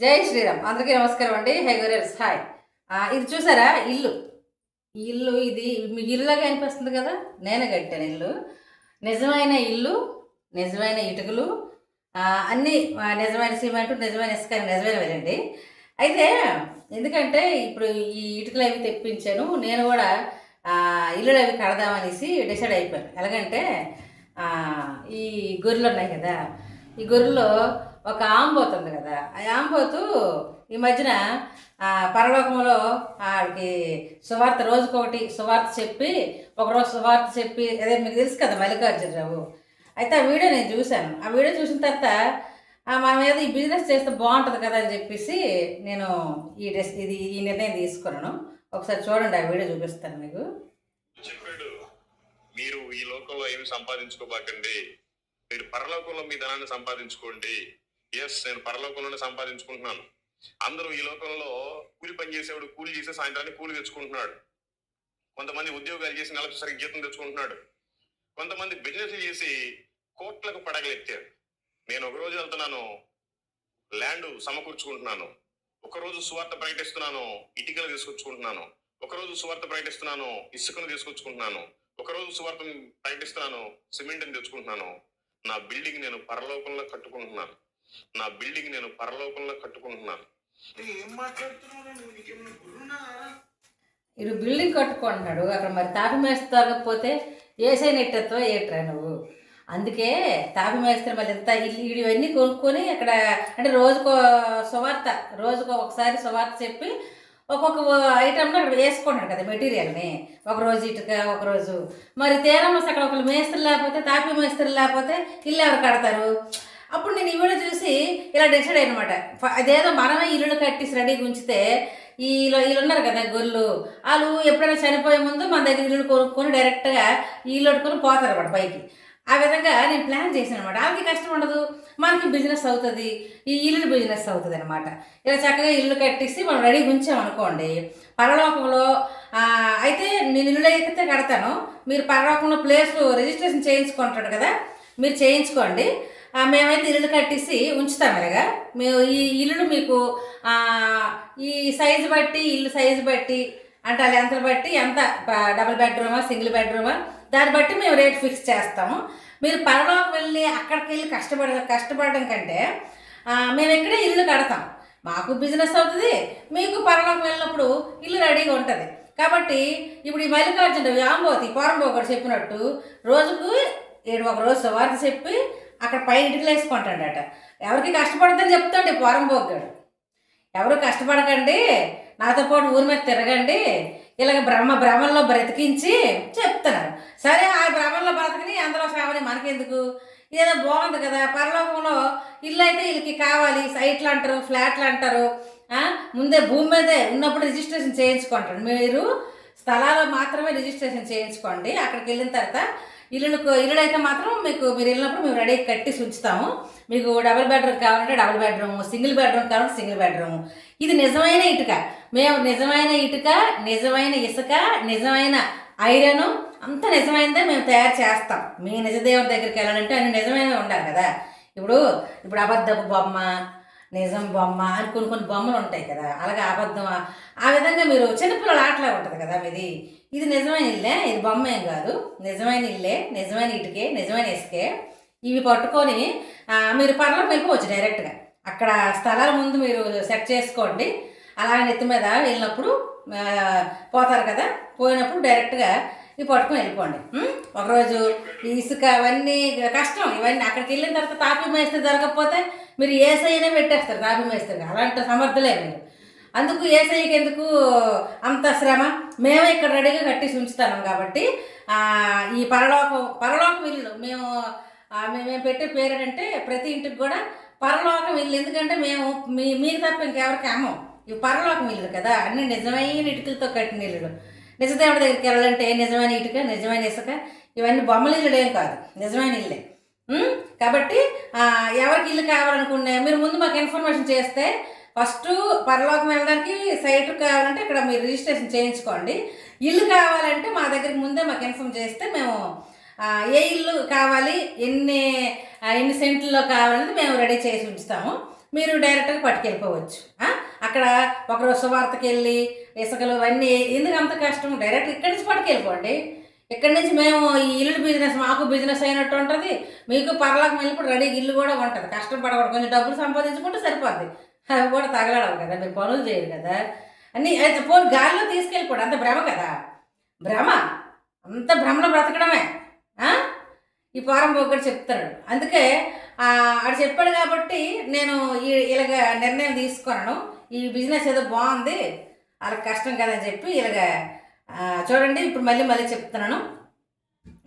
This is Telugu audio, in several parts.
జై శ్రీరామ్. అందరికీ నమస్కారం అండి. Hi hi. ఇది చూసారా? ఇల్లు. ఈ ఇల్లు ఇది మీకు ఇల్లులాగా అనిపిస్తుంది కదా? నేనే కట్టాను ఇల్లు. నిజమైన ఇల్లు నిజమైన ఇటుకలు అన్నీ నిజమైన సిమెంట్ నిజమైన ఇసుక నిజమైనవేనండి అయితే ఎందుకంటే ఇప్పుడు ఈ ఇటుకలు అవి తెప్పించాను నేను కూడా ఇల్లులు అవి కడదామనేసి డిసైడ్ అయిపోయాను. ఎలాగంటే ఈ గొర్రెలు ఉన్నాయి కదా? ఈ గొర్రెలో ఒక ఆంబోతు ఉంది కదా ఆ ఆంబోతు ఈ మధ్యన పరలోకంలో ఆడికి సువార్త రోజుకొకటి సువార్త చెప్పి ఒకరోజు సువార్త చెప్పి అదే మీకు తెలుసు కదా మల్లికార్జునరావు. అయితే ఆ వీడియో నేను చూశాను. ఆ వీడియో చూసిన తర్వాత మా మనం ఏదో ఈ బిజినెస్ చేస్తే బాగుంటుంది కదా అని చెప్పేసి నేను ఈ డ్రెస్ ఇది ఈ నిర్ణయం తీసుకున్నాను. ఒకసారి చూడండి ఆ వీడియో చూపిస్తాను మీకు. చెప్పాడు మీరు ఈ లోకంలో ఏమి సంపాదించుకోబాకండి. మీరు పరలోకంలో మీ ధనాన్ని సంపాదించుకోండి. ఎస్ నేను పరలోకంలోనే సంపాదించుకుంటున్నాను. అందరూ ఈ లోకంలో కూలి పని చేసేవాడు కూలి చేసే సాయంత్రానికి కూలి తెచ్చుకుంటున్నాడు. కొంతమంది ఉద్యోగాలు చేసి నెలకు సరిగ్గా జీతం తెచ్చుకుంటున్నాడు. కొంతమంది బిజినెస్ చేసి కోట్లకు పడగలెత్తాడు. నేను ఒక రోజు వెళ్తున్నాను ల్యాండ్ సమకూర్చుకుంటున్నాను. ఒకరోజు సువార్త ప్రకటిస్తున్నాను ఇటుకలు తీసుకొచ్చుకుంటున్నాను. ఒకరోజు సువార్త ప్రకటిస్తున్నాను ఇసుకను తీసుకొచ్చుకుంటున్నాను. ఒకరోజు సువార్త ప్రకటిస్తున్నాను సిమెంట్ని తెచ్చుకుంటున్నాను. నా బిల్డింగ్ నేను పరలోకంలో కట్టుకుంటున్నాను. నా బిల్డింగ్ నేను పరలోకంలో కట్టుకుంటున్నాను. ఇడు బిల్డింగ్ కట్టుకుంటున్నాడు. అక్కడ మరి తాపి మేస్త్రి తగ్గకపోతే ఏసై నెట్టెత్తో ఏట్రా నువ్వు? అందుకే తాపి మేస్త్రి మళ్ళీ ఇంత ఇల్లు ఇవన్నీ కొనుక్కొని అక్కడ అంటే రోజుకో సువార్త రోజుకో ఒకసారి సువార్త చెప్పి ఒక్కొక్క ఐటమ్లో అక్కడ వేసుకున్నాడు కదా మెటీరియల్ని ఒకరోజు ఇటుక ఒకరోజు మరి తీరం అక్కడ ఒకరు మేస్త్రి లేకపోతే తాపి మేస్త్రి లేకపోతే ఇల్లు ఎవరు కడతారు? అప్పుడు నేను ఈ వీడియో చూసి ఇలా డిసైడ్ అనమాట అదేదో మనమే ఇల్లు కట్టేసి రెడీగా ఉంచితే ఈ వీళ్ళు ఉన్నారు కదా గొర్రెలు వాళ్ళు ఎప్పుడైనా చనిపోయే ముందు మన దగ్గర ఇల్లు కొనుక్కొని డైరెక్ట్గా ఇల్లు కట్టుకొని పోతారు అనమాట పైకి ఆ విధంగా నేను ప్లాన్ చేశాను అనమాట వాళ్ళకి కష్టం ఉండదు. మనకి బిజినెస్ అవుతుంది. ఈ ఇల్లు బిజినెస్ అవుతుంది అనమాట ఇలా చక్కగా ఇల్లు కట్టేసి మనం రెడీగా ఉంచామనుకోండి పరలోకంలో అయితే నేను ఇల్లు ఎక్కితే కడతాను మీరు పరలోకంలో ప్లేస్ రిజిస్ట్రేషన్ చేయించుకుంటాడు కదా మీరు చేయించుకోండి. మేమైతే ఇల్లు కట్టేసి ఉంచుతాం ఇలాగా మేము ఈ ఇల్లును మీకు ఈ సైజు బట్టి ఇల్లు సైజు బట్టి అంటే ఆ లెంతలు బట్టి ఎంత డబుల్ బెడ్రూమా సింగిల్ బెడ్రూమా దాన్ని బట్టి మేము రేట్ ఫిక్స్ చేస్తాము. మీరు పరలోకి వెళ్ళి అక్కడికి వెళ్ళి కష్టపడ కష్టపడడం కంటే మేము ఇక్కడే ఇల్లు కడతాం. మాకు బిజినెస్ అవుతుంది మీకు పరలోకి వెళ్ళినప్పుడు ఇల్లు రెడీగా ఉంటుంది. కాబట్టి ఇప్పుడు ఈ మల్లికార్జున వ్యాంబోతి పోరంబోగడు చెప్పినట్టు రోజుకు ఏడు ఒక రోజు సువార్త చెప్పి అక్కడ పైన ఇటుకలు వేసుకుంటాడట ఎవరికి కష్టపడదని చెప్తాడు పొరం పోరంబోగ్గాడు ఎవరు కష్టపడకండి నాతో పాటు ఊరి మీద తిరగండి ఇలాగ బ్రహ్మ భ్రమంలో బ్రతికించి చెప్తున్నారు. సరే ఆ భ్రమంలో బ్రతకని అందులో ఫ్యామిలీ మనకెందుకు? ఏదో బాగుంది కదా పరలోకంలో ఇల్లు అయితే వీళ్ళకి కావాలి సైట్లు అంటారు ఫ్లాట్లు అంటారు ముందే భూమి మీదే ఉన్నప్పుడు రిజిస్ట్రేషన్ చేయించుకుంటారు. మీరు స్థలాలు మాత్రమే రిజిస్ట్రేషన్ చేయించుకోండి అక్కడికి వెళ్ళిన తర్వాత ఇల్లులకు ఇల్లు అయితే మాత్రం మీకు మీరు వెళ్ళినప్పుడు మేము రెడీ కట్టి ఉంచుతాము మీకు డబుల్ బెడ్రూమ్ కావాలంటే డబుల్ బెడ్రూమ్ సింగిల్ బెడ్రూమ్ కావాలంటే సింగిల్ బెడ్రూమ్. ఇది నిజమైన ఇటుక. మేము నిజమైన ఇటుక నిజమైన ఇసుక నిజమైన ఐరన్ అంత నిజమైనదే మేము తయారు చేస్తాం. మీ నిజదేవుడి దగ్గరికి వెళ్ళాలంటే అన్ని నిజమైనవి ఉండాలి కదా. ఇప్పుడు ఇప్పుడు అబద్ధపు బొమ్మ నిజం బొమ్మ అని కొన్ని కొన్ని బొమ్మలు ఉంటాయి కదా. అలాగే అబద్ధం ఆ విధంగా మీరు చిన్నపిల్లల ఆటలా ఉంటుంది కదా మీది. ఇది నిజమైన ఇల్లే ఇది బొమ్మ ఏం కాదు. నిజమైన ఇల్లే నిజమైన ఇటుకే నిజమైన ఇసుకే. ఇవి పట్టుకొని మీరు పర్లోకి వెళ్ళిపోవచ్చు డైరెక్ట్గా అక్కడ స్థలాల ముందు మీరు సెట్ చేసుకోండి. అలా నెత్తి మీద వెళ్ళినప్పుడు పోతారు కదా. పోయినప్పుడు డైరెక్ట్గా ఇవి పట్టుకొని వెళ్ళిపోండి. ఒకరోజు ఇసుక అవన్నీ కష్టం. ఇవన్నీ అక్కడికి వెళ్ళిన తర్వాత తాపి మేస్తే దొరకకపోతే మీరు ఏసైనా పెట్టేస్తారు తాపి మేస్తారు అలాంటి సమర్థలే మీరు. అందుకు ఏసైకి ఎందుకు అంత శ్రమ? మేమే ఇక్కడ రెడీగా కట్టేసి ఉంచుతాను కాబట్టి ఈ పరలోకం పరలోకం ఇల్లు మేము మేము పెట్టే పేరు ఏంటంటే ప్రతి ఇంటికి కూడా పరలోకం ఇల్లు. ఎందుకంటే మేము మీ మీకు తప్ప ఇంకెవరికి అమ్మం. ఇవి పరలోకం ఇల్లు కదా. అన్ని నిజమైన ఇటుకలతో కట్టిన ఇల్లు నిజదేవుడి దగ్గరికి వెళ్ళాలంటే నిజమైన ఇటుక నిజమైన ఇసుక ఇవన్నీ బొమ్మల ఇల్లు ఏం కాదు. నిజమైన ఇల్లే. కాబట్టి ఎవరికి ఇల్లు కావాలనుకునే మీరు ముందు మాకు ఇన్ఫర్మేషన్ చేస్తే ఫస్ట్ పరలోకం వెళ్ళడానికి సైట్ కావాలంటే ఇక్కడ మీరు రిజిస్ట్రేషన్ చేయించుకోండి. ఇల్లు కావాలంటే మా దగ్గరికి ముందే మాకు ఇన్ఫామ్ చేస్తే మేము ఏ ఇల్లు కావాలి ఎన్ని ఎన్ని సెంట్లలో కావాలనేది మేము రెడీ చేసి ఉంచుతాము. మీరు డైరెక్ట్గా పట్టుకెళ్ళిపోవచ్చు. అక్కడ ఒకరోజు సువార్తకి వెళ్ళి ఇసుకలు అవన్నీ ఎందుకు అంత కష్టం? డైరెక్ట్ ఇక్కడి నుంచి పట్టుకెళ్ళిపోండి. ఇక్కడి నుంచి మేము ఈ ఇల్లు బిజినెస్ మాకు బిజినెస్ అయినట్టు ఉంటుంది. మీకు పర్లోకం వెళ్ళినప్పుడు రెడీ ఇల్లు కూడా ఉంటుంది. కష్టం పడకూడదు. కొంచెం డబ్బులు సంపాదించుకుంటే సరిపోద్ది. అవి కూడా తగలడం కదా మీరు పనులు చేయరు కదా. అన్ని అయితే పోనీ గాలిలో తీసుకెళ్ళిపోడు అంత భ్రమ కదా? భ్రమ? అంత భ్రమలో బ్రతకడమే ఈ పారం ఒకటి చెప్తున్నాడు. అందుకే ఆ, ఆడు చెప్పాడు కాబట్టి నేను ఈ ఇలాగ నిర్ణయం తీసుకున్నాను. ఈ బిజినెస్ ఏదో బాగుంది వాళ్ళకి కష్టం కదని చెప్పి ఇలాగ చూడండి ఇప్పుడు మళ్ళీ మళ్ళీ చెప్తున్నాను.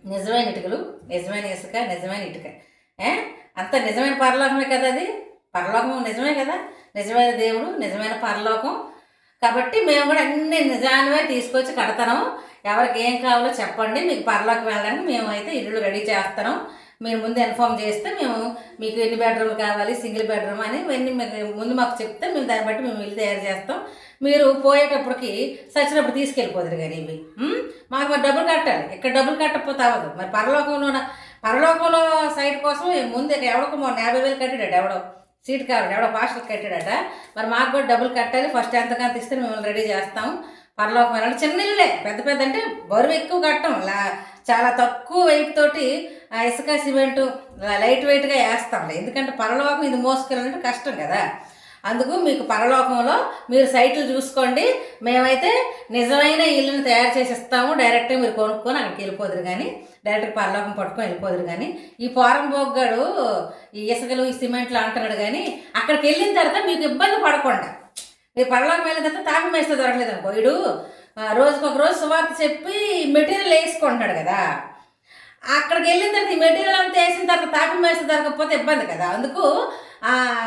నిజమైన ఇటుకలు నిజమైన ఇసుక నిజమైన ఇటుక ఏ? అంత నిజమైన పరలోకమే కదా అది? పరలోకం నిజమే కదా? నిజమైన దేవుడు నిజమైన పరలోకం. కాబట్టి మేము కూడా అన్ని నిజానివే తీసుకొచ్చి కడతాను ఎవరికి ఏం కావాలో చెప్పండి. మీకు పరలోకి వెళ్ళడానికి మేమైతే ఇల్లు రెడీ చేస్తాను మీరు ముందు ఇన్ఫామ్ చేస్తే మేము మీకు ఎన్ని బెడ్రూమ్లు కావాలి సింగిల్ బెడ్రూమ్ అని ఇవన్నీ మీకు ముందు మాకు చెప్తే మేము దాన్ని బట్టి మేము ఇల్లు తయారు చేస్తాం. మీరు పోయేటప్పటికి సచ్చినప్పుడు తీసుకెళ్ళిపోదురు కానీ ఇవి. మాకు మరి డబ్బులు కట్టాలి. ఇక్కడ డబ్బులు కట్టకపోతే అవ్వదు. మరి పరలోకంలో పరలోకంలో సైట్ కోసం ముందు ఎవడో మొన్న యాభై వేలు కట్టాడు ఎవడో. సీట్ కావాలి. ఎవడో పాస్టర్ కట్టాడట. మరి మాకు కూడా డబ్బులు కట్టాలి. ఫస్ట్ ఎంతకంత ఇస్తే మిమ్మల్ని రెడీ చేస్తాం. పరలోకం వెళ్ళాలి. చిన్న ఇల్లులే పెద్ద పెద్ద అంటే బరువు ఎక్కువ కట్టం. లా చాలా తక్కువ వెయిట్ తోటి ఆ ఇసుక సిమెంటు లైట్ వెయిట్గా వేస్తాంలే ఎందుకంటే పరలోకం ఇది మోసుకెళ్ళాలంటే కష్టం కదా. అందుకు మీకు పరలోకంలో మీరు సైట్లు చూసుకోండి. మేమైతే నిజమైన ఇల్లుని తయారు చేసి ఇస్తాము. డైరెక్ట్గా మీరు కొనుక్కొని అక్కడికి వెళ్ళిపోదురు కానీ డైరెక్ట్గా పరలోకం పట్టుకొని వెళ్ళిపోదురు కానీ ఈ పోరం బొగ్గాడు ఈ ఇసుకలు ఈ సిమెంట్లు అంటున్నాడు కానీ అక్కడికి వెళ్ళిన తర్వాత మీకు ఇబ్బంది పడకుండా. మీరు పరలోకం వెళ్ళిన తర్వాత తాపి మేస్తే దొరకలేదు అనుకో. వీడు ఆ, రోజుకు ఒక రోజు సువార్త చెప్పి మెటీరియల్ వేసుకుంటున్నాడు కదా. అక్కడికి వెళ్ళిన తర్వాత ఈ మెటీరియల్ అంతా వేసిన తర్వాత తాపి మేస్తే దొరకకపోతే ఇబ్బంది కదా. అందుకు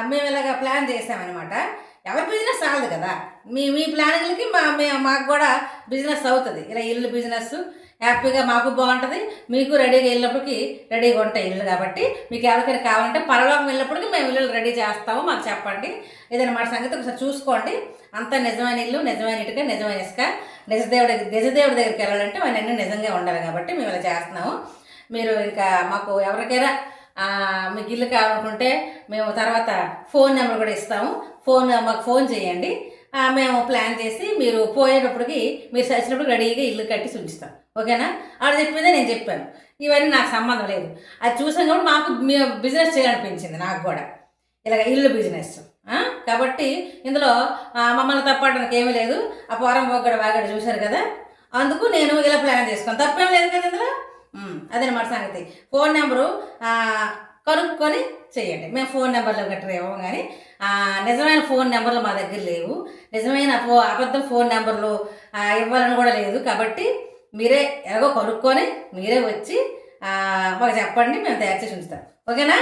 మేము ఇలాగ ప్లాన్ చేసామన్నమాట. ఎవరి బిజినెస్ రాదు కదా. మీ మీ ప్లానింగ్లకి మా మాకు కూడా బిజినెస్ అవుతుంది. ఇలా ఇల్లు బిజినెస్ హ్యాపీగా మాకు బాగుంటుంది. మీకు రెడీగా వెళ్ళినప్పటికి రెడీగా ఉంటాయి ఇల్లు కాబట్టి మీకు ఎవరికైనా కావాలంటే పరలోకం వెళ్ళినప్పటికీ మేము ఇల్లు రెడీ చేస్తాము మాకు చెప్పండి. ఏదైనా మా సంగతి ఒకసారి చూసుకోండి. అంతా నిజమైన ఇల్లు నిజమైన ఇటుక నిజమైన ఇసుక. నిజదేవుడి నిజదేవుడి దగ్గరికి వెళ్ళాలంటే అవన్నీ నిజంగా ఉండాలి కాబట్టి మేము ఇలా చేస్తున్నాము. మీరు ఇంకా మాకు ఎవరికైనా మీకు ఇల్లు కావాలనుకుంటే మేము తర్వాత ఫోన్ నెంబర్ కూడా ఇస్తాము. ఫోన్ మాకు ఫోన్ చేయండి. మేము ప్లాన్ చేసి మీరు పోయేటప్పటికి మీరు చచ్చినప్పుడు రెడీగా ఇల్లు కట్టి ఉంచుతాం ఓకేనా? ఆడు చెప్పిందే నేను చెప్పాను. ఇవన్నీ నాకు సంబంధం లేదు. అది చూసాను కూడా మాకు మీ బిజినెస్ చేయాలనిపించింది నాకు కూడా. ఇలాగ ఇల్లు బిజినెస్ కాబట్టి ఇందులో మమ్మల్ని తప్పడానికి ఏమీ లేదు. ఆ పోరం పోగడ వాగడ చూశారు కదా? అందుకు నేను ఇలా ప్లాన్ చేసుకున్నాను. తప్పేం లేదు కదా ఇందులో? అదనమాట సంగతి. ఫోన్ నెంబరు కనుక్కొని చేయండి. మేము ఫోన్ నెంబర్లు గట్రా ఇవ్వం కానీ నిజమైన ఫోన్ నెంబర్లు మా దగ్గర లేవు. నిజమైన అబద్ధం ఫోన్ నెంబర్లు ఇవ్వాలని కూడా లేదు. కాబట్టి మీరే ఎలాగో కొనుక్కొని మీరే వచ్చి మాకు చెప్పండి మేము తయారు చేసి ఉంచుతాం. ఓకేనా?